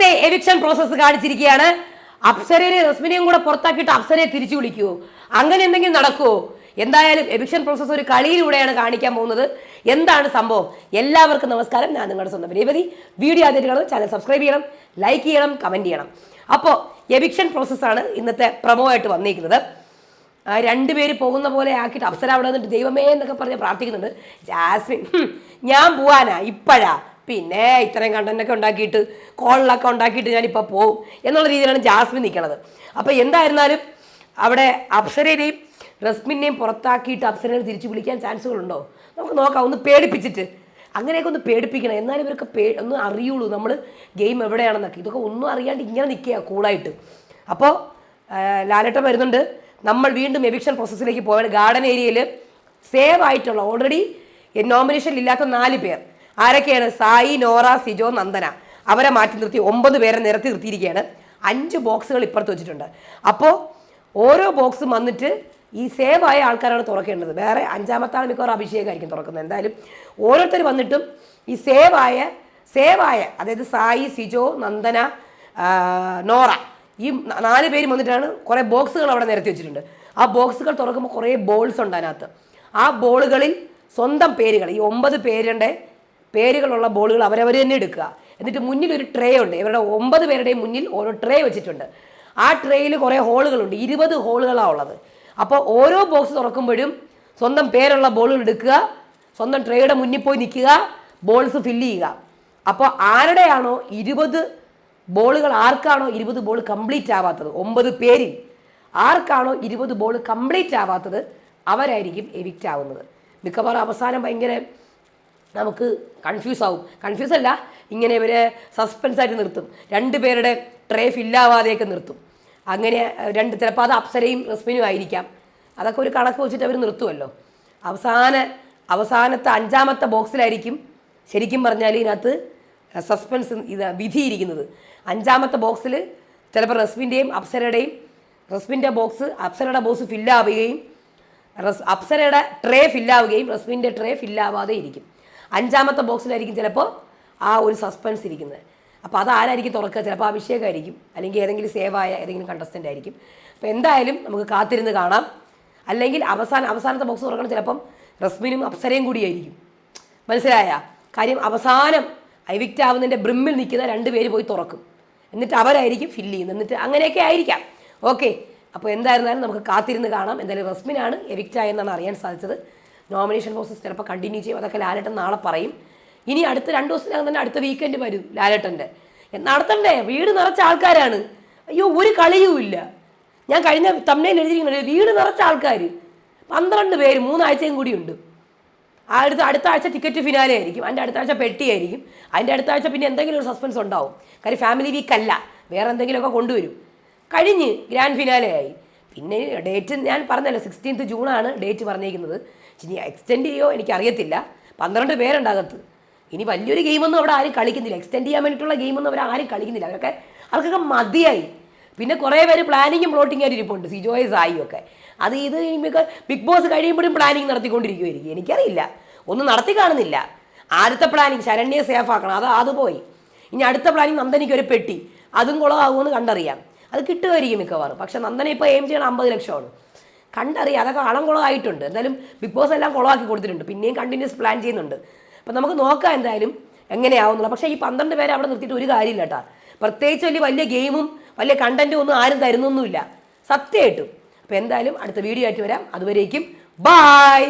രണ്ടാമത്തെ eviction process കാണിച്ചിരിക്കുകയാണ്. അപ്സരയെ റസ്മിനെയും കൂടെ പുറത്താക്കിയിട്ട് അപ്സരയെ തിരിച്ചു വിളിക്കുവോ അങ്ങനെ എന്തെങ്കിലും നടക്കുവോ എന്തായാലും എവിക്ഷൻ പ്രോസസ്സ് ഒരു കളിയിലൂടെയാണ് കാണിക്കാൻ പോകുന്നത്. എന്താണ് സംഭവം? എല്ലാവർക്കും നമസ്കാരം. ഞാൻ നിങ്ങളുടെ സ്വന്തം രേവതി. വീഡിയോ ആദ്യമായിട്ട് കാണുന്നത് ചാനൽ സബ്സ്ക്രൈബ് ചെയ്യണം ലൈക്ക് ചെയ്യണം കമന്റ് ചെയ്യണം. അപ്പോൾ എവിക്ഷൻ പ്രോസസ്സാണ് ഇന്നത്തെ പ്രമോ ആയിട്ട് വന്നിരിക്കുന്നത് രണ്ടുപേര് പോകുന്ന പോലെ ആക്കിയിട്ട് അപ്സര അവിടെ നിന്നിട്ട് ദൈവമേ എന്നൊക്കെ പറഞ്ഞ് പ്രാർത്ഥിക്കുന്നുണ്ട്. ജാസ്മിൻ ഞാൻ പോവാനാ ഇപ്പോഴാ. പിന്നെ ഇത്രയും കണ്ടന്റൊക്കെ ഉണ്ടാക്കിയിട്ട് കോളിലൊക്കെ ഉണ്ടാക്കിയിട്ട് ഞാനിപ്പോൾ പോവും എന്നുള്ള രീതിയിലാണ് ജാസ്മിൻ നിൽക്കുന്നത് അപ്പോൾ എന്തായിരുന്നാലും അവിടെ അപ്സരേനെയും റസ്മിനെയും പുറത്താക്കിയിട്ട് അപ്സരനെ തിരിച്ചു വിളിക്കാൻ ചാൻസുകളുണ്ടോ? നമുക്ക് നോക്കാം ഒന്ന് പേടിപ്പിച്ചിട്ട്. അങ്ങനെയൊക്കെ ഒന്ന് പേടിപ്പിക്കണം. എന്നാലും ഇവരൊക്കെ പേ ഒന്ന് അറിയുള്ളൂ നമ്മൾ ഗെയിം എവിടെയാണെന്നൊക്കെ. ഇതൊക്കെ ഒന്നും അറിയാണ്ട് ഇങ്ങനെ നിൽക്കുക കൂളായിട്ട്. അപ്പോൾ ലാലേട്ടം വരുന്നുണ്ട്. നമ്മൾ വീണ്ടും എവിക്ഷൻ പ്രോസസ്സിലേക്ക് പോയാണ് ഗാർഡൻ ഏരിയയിൽ സേവ് ആയിട്ടുള്ള ഓൾറെഡി നോമിനേഷനിൽ ഇല്ലാത്ത നാല് പേർ. ആരൊക്കെയാണ്? സായി നോറ സിജോ നന്ദന. അവരെ മാറ്റി നിർത്തി ഒമ്പത് പേരെ നിരത്തി നിർത്തിയിരിക്കുകയാണ്. അഞ്ച് ബോക്സുകൾ ഇപ്പുറത്ത് വെച്ചിട്ടുണ്ട്. അപ്പോൾ ഓരോ ബോക്സും വന്നിട്ട് ഈ സേവ് ആയ ആൾക്കാരാണ് തുറക്കേണ്ടത്. വേറെ അഞ്ചാമത്തെ ആൾ മിക്കവാറും അഭിഷേകമായിരിക്കും തുറക്കുന്നത്. എന്തായാലും ഓരോരുത്തർ വന്നിട്ടും ഈ സേവ് ആയ സേവ് ആയ അതായത് സായി സിജോ നന്ദന നോറ ഈ നാല് പേര് വന്നിട്ടാണ് കുറേ ബോക്സുകൾ അവിടെ നിരത്തി വെച്ചിട്ടുണ്ട്. ആ ബോക്സുകൾ തുറക്കുമ്പോൾ കുറേ ബോൾസ് ഉണ്ട് അതിനകത്ത്. ആ ബോളുകളിൽ സ്വന്തം പേരുകൾ ഈ ഒമ്പത് പേരുടെ പേരുകളുള്ള ബോളുകൾ അവരവർ തന്നെ എടുക്കുക. എന്നിട്ട് മുന്നിൽ ഒരു ട്രേ ഉണ്ട്. ഇവരുടെ ഒമ്പത് പേരുടെയും മുന്നിൽ ഓരോ ട്രേ വെച്ചിട്ടുണ്ട്. ആ ട്രേയിൽ കുറേ ഹോളുകളുണ്ട്. ഇരുപത് ഹോളുകളാണ് ഉള്ളത്. അപ്പോൾ ഓരോ ബോക്സ് തുറക്കുമ്പോഴും സ്വന്തം പേരുള്ള ബോളുകൾ എടുക്കുക. സ്വന്തം ട്രേയുടെ മുന്നിൽ പോയി നിൽക്കുക. ബോൾസ് ഫില്ല് ചെയ്യുക. അപ്പോൾ ആരുടെയാണോ ഇരുപത് ബോളുകൾ ആർക്കാണോ ഇരുപത് ബോൾ കംപ്ലീറ്റ് ആവാത്തത്? ഒമ്പത് പേരിൽ. ആർക്കാണോ ഇരുപത് ബോൾ കംപ്ലീറ്റ് ആവാത്തത്? അവരായിരിക്കും എവിക്റ്റ് ആവുന്നത്. മിക്കവാറും അവസാനം ഭയങ്കര നമുക്ക് കൺഫ്യൂസ് ആവും. കൺഫ്യൂസ് അല്ല ഇങ്ങനെ ഇവരെ സസ്പെൻസ് ആയിട്ട് നിർത്തും. രണ്ട് പേരുടെ ട്രേ ഫില്ലാവാതെയൊക്കെ നിർത്തും. അങ്ങനെ രണ്ട് ചിലപ്പോൾ അത് അപ്സരയും റസ്മിനും ആയിരിക്കാം. അതൊക്കെ ഒരു കണക്ക് വെച്ചിട്ട് അവർ നിർത്തുമല്ലോ അവസാന അവസാനത്തെ അഞ്ചാമത്തെ ബോക്സിലായിരിക്കും ശരിക്കും പറഞ്ഞാൽ ഇതിനകത്ത് സസ്പെൻസ് ഇത് വിധിയിരിക്കുന്നത്. അഞ്ചാമത്തെ ബോക്സിൽ ചിലപ്പോൾ റസ്മിന്റെയും അപ്സരയുടെയും റസ്മിന്റെ ബോക്സ് അപ്സരയുടെ ബോക്സ് ഫില്ലാവുകയും റസ് അപ്സരയുടെ ട്രേ ഫില്ലാവുകയും റസ്മിന്റെ ട്രേ ഫില്ലാവാതെ ഇരിക്കും അഞ്ചാമത്തെ ബോക്സിലായിരിക്കും ചിലപ്പോൾ ആ ഒരു സസ്പെൻസ് ഇരിക്കുന്നത്. അപ്പോൾ അത് ആരായിരിക്കും തുറക്കുക? ചിലപ്പോൾ അഭിഷേകമായിരിക്കും അല്ലെങ്കിൽ ഏതെങ്കിലും സേവായ ഏതെങ്കിലും കണ്ടസ്റ്റന്റ് ആയിരിക്കും. അപ്പോൾ എന്തായാലും നമുക്ക് കാത്തിരുന്ന് കാണാം. അല്ലെങ്കിൽ അവസാന അവസാനത്തെ ബോക്സ് തുറക്കണം ചിലപ്പം റസ്മിനും അപ്സരയും കൂടിയായിരിക്കും. മനസ്സിലായ? കാര്യം അവസാനം ഐവിക്റ്റ് ആവുന്നതിന്റെ ബ്രിമ്മിൽ നിൽക്കുന്ന രണ്ട് പേര് പോയി തുറക്കും. എന്നിട്ട് അവരായിരിക്കും ഫില്ല് ചെയ്യുന്നത്. എന്നിട്ട് അങ്ങനെയൊക്കെ ആയിരിക്കാം. ഓക്കെ അപ്പോൾ എന്തായിരുന്നാലും നമുക്ക് കാത്തിരുന്ന് കാണാം. എന്തായാലും റസ്മിനാണ് എവിക്റ്റായെന്നാണ് അറിയാൻ സാധിച്ചത്. നോമിനേഷൻ പ്രോസസ് ചിലപ്പോൾ കണ്ടിന്യൂ ചെയ്യും. അതൊക്കെ ലാലേട്ടൻ നാളെ പറയും. ഇനി അടുത്ത രണ്ട് ദിവസത്തിനകം തന്നെ അടുത്ത വീക്കെൻഡ് വരും ലാലേട്ടന്റെ. നടത്തണ്ടേ? വീട് നിറച്ച ആൾക്കാരാണ്. അയ്യോ ഒരു കളിയുമില്ല ഞാൻ കഴിഞ്ഞ തമ്മനയിൽ എഴുതിയിരിക്കുന്നത് വീട് നിറച്ച ആൾക്കാർ പന്ത്രണ്ട് പേര് മൂന്നാഴ്ചയും കൂടിയുണ്ട് അടുത്ത അടുത്ത ആഴ്ച ടിക്കറ്റ് ഫിനാലെ ആയിരിക്കും. അതിന്റെ അടുത്ത ആഴ്ച പെട്ടിയായിരിക്കും അതിന്റെ അടുത്ത ആഴ്ച പിന്നെ എന്തെങ്കിലും ഒരു സസ്പെൻസ് ഉണ്ടാവും. കാര്യം ഫാമിലി വീക്ക് അല്ല. വേറെ എന്തെങ്കിലുമൊക്കെ കൊണ്ടുവരും. കഴിഞ്ഞ് ഗ്രാൻഡ് ഫിനാലെ ആയി. പിന്നെ ഡേറ്റ് ഞാൻ പറഞ്ഞല്ലോ സിക്സ്റ്റീൻത്ത് ജൂണാണ് ഡേറ്റ് പറഞ്ഞിരിക്കുന്നത്. ഇനി എക്സ്റ്റെൻഡ് ചെയ്യോ എനിക്കറിയത്തില്ല. പന്ത്രണ്ട് പേരുണ്ട് അകത്ത് ഇനി വലിയൊരു ഗെയിമൊന്നും അവിടെ ആരും കളിക്കുന്നില്ല. എക്സ്റ്റെൻഡ് ചെയ്യാൻ വേണ്ടിയിട്ടുള്ള ഗെയിമൊന്നും അവർ ആരും കളിക്കുന്നില്ല. അവരൊക്കെ അവർക്കൊക്കെ മതിയായി. പിന്നെ കുറേ പേര് പ്ലാനിങ്ങും പ്ലോട്ടിങ് ആയിട്ട് ഇരിപ്പുണ്ട്. സിജോയ് സായിയും ഒക്കെ. അത് ഇത് ബിഗ് ബോസ് കഴിയുമ്പോഴും പ്ലാനിങ് നടത്തിക്കൊണ്ടിരിക്കുമായിരിക്കും എനിക്കറിയില്ല. ഒന്നും നടത്തി കാണുന്നില്ല. ആദ്യത്തെ പ്ലാനിങ് ശരണ്യെ സേഫ് ആക്കണം. അത് അത് പോയി. ഇനി അടുത്ത പ്ലാനിങ് നന്ദനിക്ക് ഒരു പെട്ടി. അതും കുളമാകുമെന്ന് കണ്ടറിയാം. അത് കിട്ടുമായിരിക്കും മിക്കവാറും. പക്ഷെ നന്ദന ഇപ്പോൾ എയിം ചെയ്യണം അമ്പത് ലക്ഷമാണ്. കണ്ടറിയാം അതൊക്കെ അളം കുളമായിട്ടുണ്ട് എന്തായാലും ബിഗ് ബോസ് എല്ലാം കുളമാക്കി കൊടുത്തിട്ടുണ്ട്. പിന്നെയും കണ്ടിന്യൂസ് പ്ലാൻ ചെയ്യുന്നുണ്ട്. അപ്പം നമുക്ക് നോക്കാം എന്തായാലും എങ്ങനെയാവുന്നുള്ള പക്ഷേ ഈ പന്ത്രണ്ട് പേരെ അവിടെ നിർത്തിയിട്ട് ഒരു കാര്യമില്ല കേട്ടോ. പ്രത്യേകിച്ച് വലിയ വലിയ ഗെയിമും വലിയ കണ്ടന്റും ഒന്നും ആരും തരുന്നൊന്നുമില്ല. സത്യമായിട്ടും. അപ്പോൾ എന്തായാലും അടുത്ത വീഡിയോ ആയിട്ട് വരാം. അതുവരേക്കും ബായ്